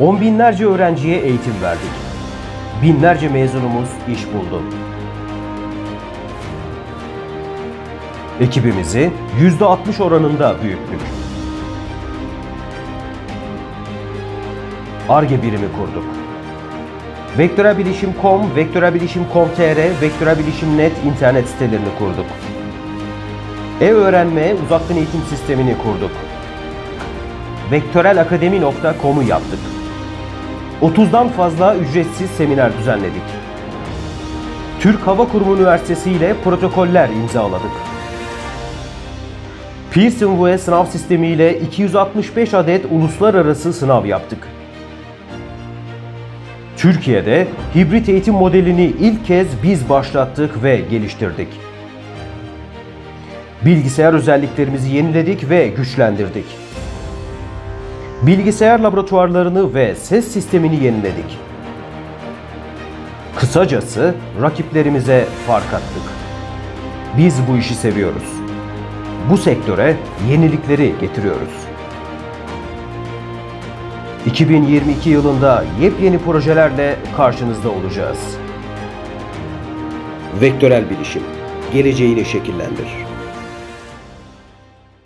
On binlerce öğrenciye eğitim verdik. Binlerce mezunumuz iş buldu. Ekibimizi %60 oranında büyüttük. ARGE birimi kurduk. Vektörelbilişim.com, Vektörelbilişim.com.tr, Vektörelbilişim.net internet sitelerini kurduk. E-öğrenme uzaktan eğitim sistemini kurduk. Vektörelakademi.com'u yaptık. 30'dan fazla ücretsiz seminer düzenledik. Türk Hava Kurumu Üniversitesi ile protokoller imzaladık. Pearson VUE sınav sistemi ile 265 adet uluslararası sınav yaptık. Türkiye'de hibrit eğitim modelini ilk kez biz başlattık ve geliştirdik. Bilgisayar özelliklerimizi yeniledik ve güçlendirdik. Bilgisayar laboratuvarlarını ve ses sistemini yeniledik. Kısacası rakiplerimize fark attık. Biz bu işi seviyoruz. Bu sektöre yenilikleri getiriyoruz. 2022 yılında yepyeni projelerle karşınızda olacağız. Vektörel bilişim geleceğini şekillendirir.